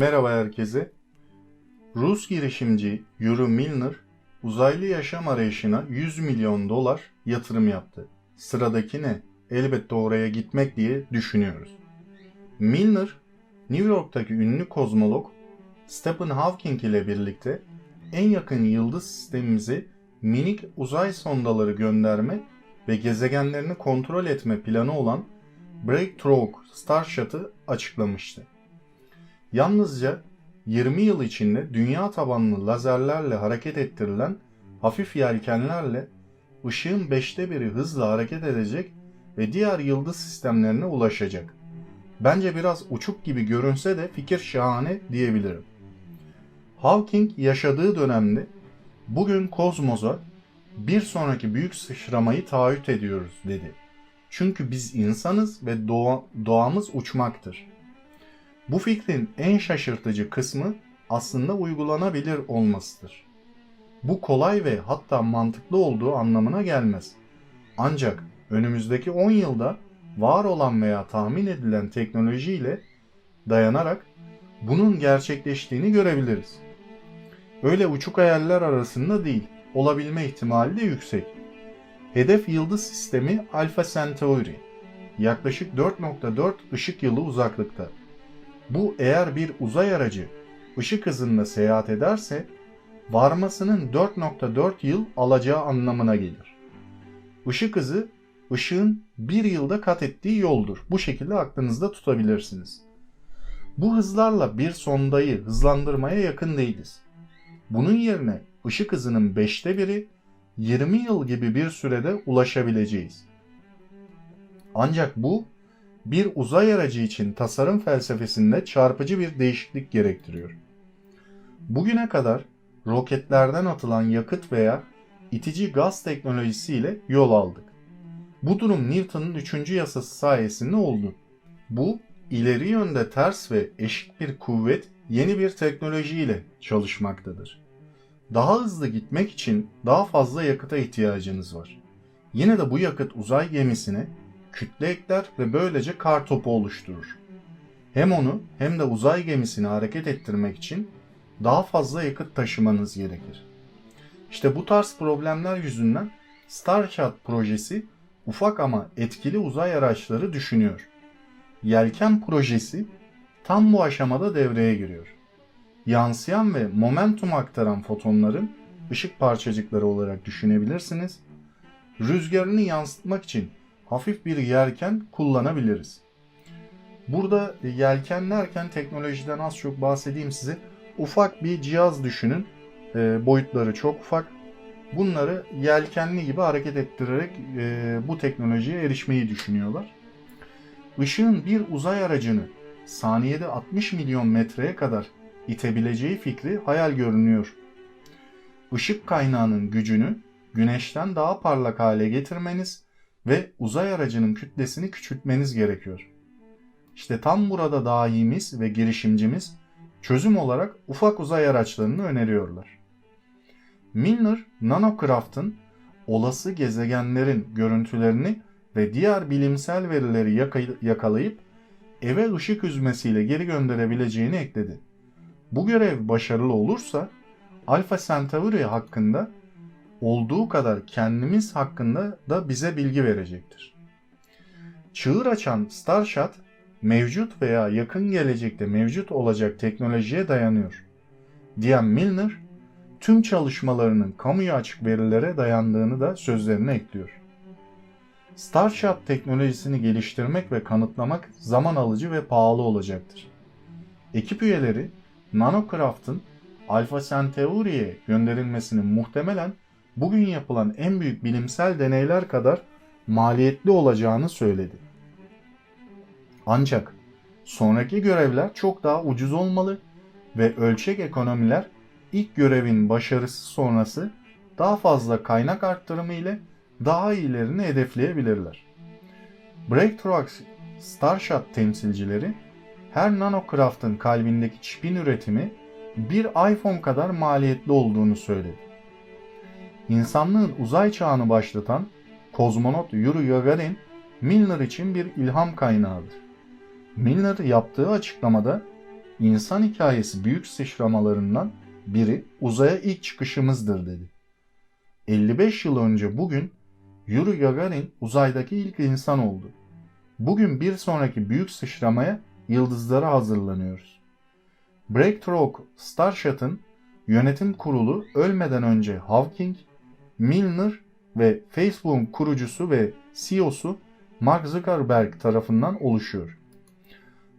Merhaba herkese. Rus girişimci Yuri Milner uzaylı yaşam arayışına 100 milyon dolar yatırım yaptı. Sıradaki ne? Elbette oraya gitmek diye düşünüyoruz. Milner, New York'taki ünlü kozmolog Stephen Hawking ile birlikte en yakın yıldız sistemimize minik uzay sondaları gönderme ve gezegenlerini kontrol etme planı olan Breakthrough Starshot'ı açıklamıştı. Yalnızca 20 yıl içinde dünya tabanlı lazerlerle hareket ettirilen hafif yelkenlerle ışığın beşte biri hızla hareket edecek ve diğer yıldız sistemlerine ulaşacak. Bence biraz uçuk gibi görünse de fikir şahane diyebilirim. Hawking yaşadığı dönemde bugün kozmosa bir sonraki büyük sıçramayı taahhüt ediyoruz dedi. Çünkü biz insanız ve doğa, doğamız uçmaktır. Bu fikrin en şaşırtıcı kısmı aslında uygulanabilir olmasıdır. Bu kolay ve hatta mantıklı olduğu anlamına gelmez. Ancak önümüzdeki 10 yılda var olan veya tahmin edilen teknolojiyle dayanarak bunun gerçekleştiğini görebiliriz. Öyle uçuk hayaller arasında değil, olabilme ihtimali de yüksek. Hedef yıldız sistemi Alpha Centauri. Yaklaşık 4.4 ışık yılı uzaklıkta. Bu eğer bir uzay aracı ışık hızında seyahat ederse varmasının 4.4 yıl alacağı anlamına gelir. Işık hızı ışığın bir yılda kat ettiği yoldur. Bu şekilde aklınızda tutabilirsiniz. Bu hızlarla bir sondayı hızlandırmaya yakın değiliz. Bunun yerine ışık hızının beşte biri 20 yıl gibi bir sürede ulaşabileceğiz. Ancak bu bir uzay aracı için tasarım felsefesinde çarpıcı bir değişiklik gerektiriyor. Bugüne kadar roketlerden atılan yakıt veya itici gaz teknolojisiyle yol aldık. Bu durum Newton'un 3. yasası sayesinde oldu. Bu ileri yönde ters ve eşit bir kuvvet yeni bir teknolojiyle çalışmaktadır. Daha hızlı gitmek için daha fazla yakıta ihtiyacınız var. Yine de bu yakıt uzay gemisine kütle ekler ve böylece kar topu oluşturur. Hem onu hem de uzay gemisini hareket ettirmek için daha fazla yakıt taşımanız gerekir. İşte bu tarz problemler yüzünden Starshot projesi ufak ama etkili uzay araçları düşünüyor. Yelken projesi tam bu aşamada devreye giriyor. Yansıyan ve momentum aktaran fotonların ışık parçacıkları olarak düşünebilirsiniz. Rüzgarını yansıtmak için hafif bir yelken kullanabiliriz. Burada yelken derken teknolojiden az çok bahsedeyim size. Ufak bir cihaz düşünün. E, boyutları çok ufak. Bunları yelkenli gibi hareket ettirerek e, bu teknolojiye erişmeyi düşünüyorlar. Işığın bir uzay aracını saniyede 60 milyon metreye kadar itebileceği fikri hayal görünüyor. Işık kaynağının gücünü güneşten daha parlak hale getirmeniz ve uzay aracının kütlesini küçültmeniz gerekiyor. İşte tam burada daimiz ve girişimcimiz çözüm olarak ufak uzay araçlarını öneriyorlar. Milner, Nanocraft'ın olası gezegenlerin görüntülerini ve diğer bilimsel verileri yakalayıp eve ışık hüzmesiyle geri gönderebileceğini ekledi. Bu görev başarılı olursa Alpha Centauri hakkında olduğu kadar kendimiz hakkında da bize bilgi verecektir. Çığır açan Starshot mevcut veya yakın gelecekte mevcut olacak teknolojiye dayanıyor. Diyen Milner, tüm çalışmalarının kamuya açık verilere dayandığını da sözlerine ekliyor. Starshot teknolojisini geliştirmek ve kanıtlamak zaman alıcı ve pahalı olacaktır. Ekip üyeleri Nanocraft'ın Alpha Centauri'ye gönderilmesinin muhtemelen bugün yapılan en büyük bilimsel deneyler kadar maliyetli olacağını söyledi. Ancak sonraki görevler çok daha ucuz olmalı ve ölçek ekonomiler ilk görevin başarısı sonrası daha fazla kaynak arttırımı ile daha iyilerini hedefleyebilirler. Breakthrough Starshot temsilcileri her nanocraft'ın kalbindeki çipin üretimi bir iPhone kadar maliyetli olduğunu söyledi. İnsanlığın uzay çağını başlatan kozmonot Yuri Gagarin Milner için bir ilham kaynağıdır. Milner yaptığı açıklamada İnsan hikayesi büyük sıçramalarından biri uzaya ilk çıkışımızdır dedi. 55 yıl önce bugün Yuri Gagarin uzaydaki ilk insan oldu. Bugün bir sonraki büyük sıçramaya yıldızlara hazırlanıyoruz. Breakthrough Starshot'ın yönetim kurulu ölmeden önce Hawking, Milner ve Facebook'un kurucusu ve CEO'su Mark Zuckerberg tarafından oluşuyor.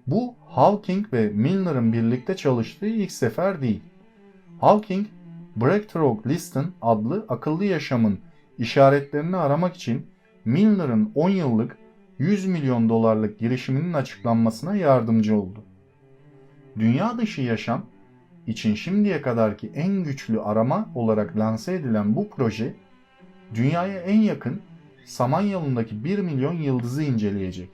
Bu Hawking ve Milner'ın birlikte çalıştığı ilk sefer değil. Hawking, Breakthrough Listen adlı akıllı yaşamın işaretlerini aramak için Milner'ın 10 yıllık 100 milyon dolarlık girişiminin açıklanmasına yardımcı oldu. Dünya dışı yaşam için şimdiye kadarki en güçlü arama olarak lanse edilen bu proje, dünyaya en yakın Samanyolu'ndaki 1 milyon yıldızı inceleyecek.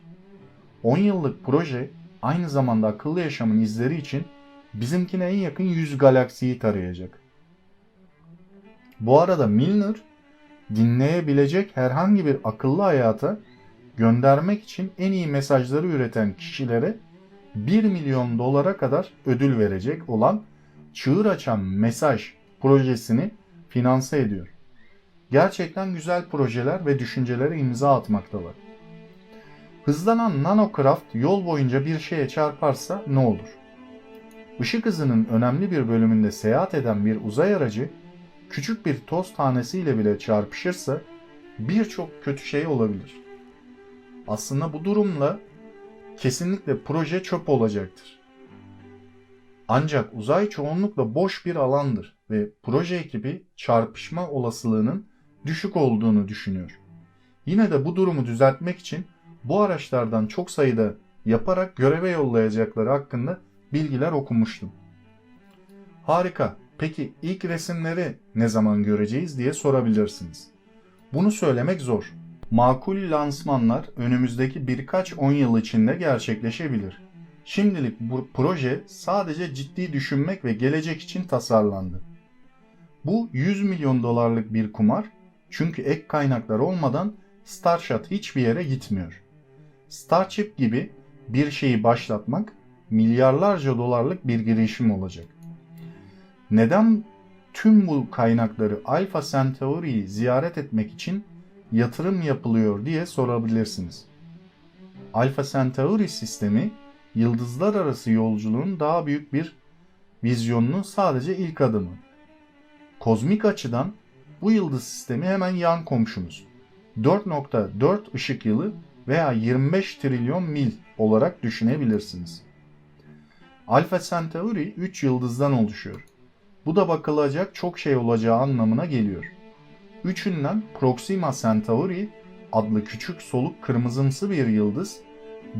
10 yıllık proje aynı zamanda akıllı yaşamın izleri için bizimkine en yakın 100 galaksiyi tarayacak. Bu arada Milner dinleyebilecek herhangi bir akıllı hayata göndermek için en iyi mesajları üreten kişilere 1 milyon dolara kadar ödül verecek olan Çığır Açan Mesaj projesini finanse ediyor. Gerçekten güzel projeler ve düşüncelere imza atmaktalar. Hızlanan nanocraft yol boyunca bir şeye çarparsa ne olur? Işık hızının önemli bir bölümünde seyahat eden bir uzay aracı küçük bir toz tanesiyle bile çarpışırsa birçok kötü şey olabilir. Aslında bu durumla kesinlikle proje çöp olacaktır. Ancak uzay çoğunlukla boş bir alandır ve proje ekibi çarpışma olasılığının düşük olduğunu düşünüyor. Yine de bu durumu düzeltmek için bu araçlardan çok sayıda yaparak göreve yollayacakları hakkında bilgiler okumuştum. Harika. Peki ilk resimleri ne zaman göreceğiz diye sorabilirsiniz. Bunu söylemek zor. Makul lansmanlar önümüzdeki birkaç on yıl içinde gerçekleşebilir. Şimdilik bu proje sadece ciddi düşünmek ve gelecek için tasarlandı. Bu 100 milyon dolarlık bir kumar çünkü ek kaynaklar olmadan Starshot hiçbir yere gitmiyor. Starship gibi bir şeyi başlatmak milyarlarca dolarlık bir girişim olacak. Neden tüm bu kaynakları Alpha Centauri'yi ziyaret etmek için yatırım yapılıyor diye sorabilirsiniz. Alpha Centauri sistemi yıldızlar arası yolculuğun daha büyük bir vizyonunun sadece ilk adımı. Kozmik açıdan bu yıldız sistemi hemen yan komşumuz. 4.4 ışık yılı veya 25 trilyon mil olarak düşünebilirsiniz. Alpha Centauri 3 yıldızdan oluşuyor. Bu da bakılacak çok şey olacağı anlamına geliyor. Üçünden Proxima Centauri adlı küçük soluk kırmızımsı bir yıldız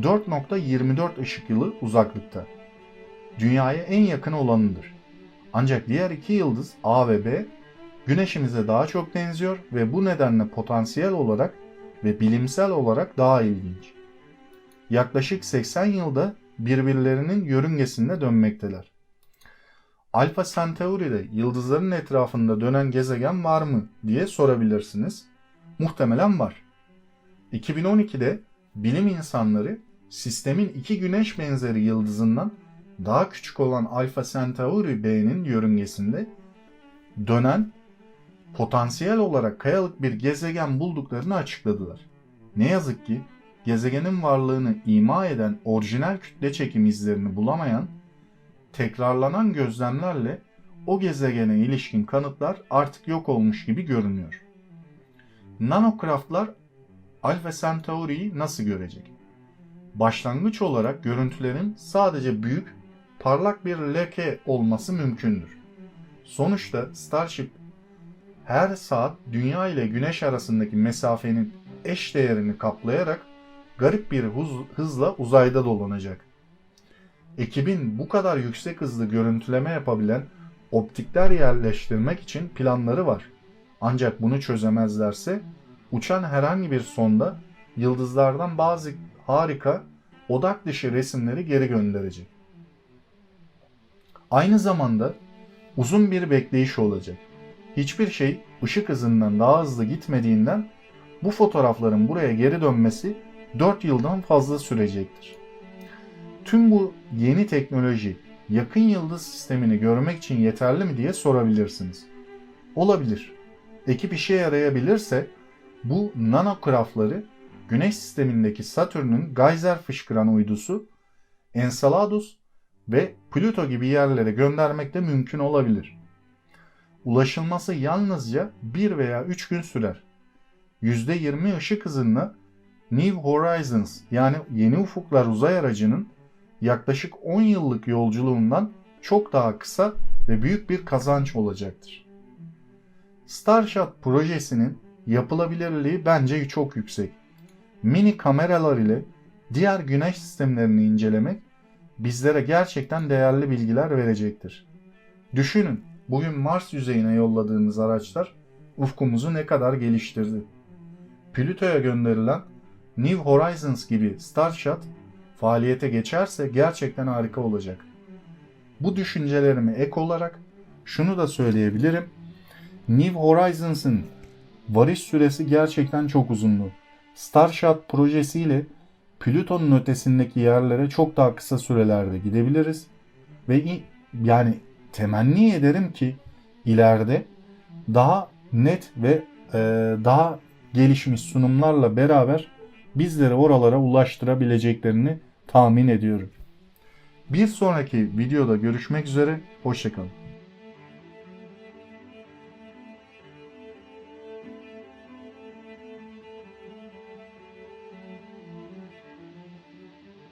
4.24 ışık yılı uzaklıkta. Dünyaya en yakın olanıdır. Ancak diğer iki yıldız A ve B Güneşimize daha çok benziyor ve bu nedenle potansiyel olarak ve bilimsel olarak daha ilginç. Yaklaşık 80 yılda birbirlerinin yörüngesinde dönmekteler. Alpha Centauri'de yıldızların etrafında dönen gezegen var mı diye sorabilirsiniz. Muhtemelen var. 2012'de bilim insanları sistemin iki güneş benzeri yıldızından daha küçük olan Alpha Centauri B'nin yörüngesinde dönen potansiyel olarak kayalık bir gezegen bulduklarını açıkladılar. Ne yazık ki gezegenin varlığını ima eden orijinal kütle çekim izlerini bulamayan, tekrarlanan gözlemlerle o gezegene ilişkin kanıtlar artık yok olmuş gibi görünüyor. Nanocraftlar Alpha Centauri'yi nasıl görecek? Başlangıç olarak görüntülerin sadece büyük, parlak bir leke olması mümkündür. Sonuçta Starship her saat Dünya ile Güneş arasındaki mesafenin eş değerini kaplayarak garip bir hızla uzayda dolanacak. Ekibin bu kadar yüksek hızlı görüntüleme yapabilen optikler yerleştirmek için planları var. Ancak bunu çözemezlerse uçan herhangi bir sonda yıldızlardan bazı harika odak dışı resimleri geri gönderecek. Aynı zamanda uzun bir bekleyiş olacak. Hiçbir şey ışık hızından daha hızlı gitmediğinden bu fotoğrafların buraya geri dönmesi 4 yıldan fazla sürecektir. Tüm bu yeni teknoloji yakın yıldız sistemini görmek için yeterli mi diye sorabilirsiniz. Olabilir. Ekip işe yarayabilirse bu nanokraftları Güneş sistemindeki Satürn'ün gayzer fışkıran uydusu Enceladus ve Plüto gibi yerlere göndermek de mümkün olabilir. Ulaşılması yalnızca 1 veya 3 gün sürer. %20 ışık hızında New Horizons yani Yeni Ufuklar uzay aracının yaklaşık 10 yıllık yolculuğundan çok daha kısa ve büyük bir kazanç olacaktır. Starshot projesinin yapılabilirliği bence çok yüksek. Mini kameralar ile diğer güneş sistemlerini incelemek bizlere gerçekten değerli bilgiler verecektir. Düşünün, bugün Mars yüzeyine yolladığımız araçlar ufkumuzu ne kadar geliştirdi. Plüto'ya gönderilen New Horizons gibi Starshot faaliyete geçerse gerçekten harika olacak. Bu düşüncelerime ek olarak şunu da söyleyebilirim. New Horizons'ın varış süresi gerçekten çok uzundu. Starshot projesiyle Plüton'un ötesindeki yerlere çok daha kısa sürelerde gidebiliriz. Ve yani temenni ederim ki ileride daha net ve e, daha gelişmiş sunumlarla beraber bizleri oralara ulaştırabileceklerini tahmin ediyorum. Bir sonraki videoda görüşmek üzere, hoşçakalın.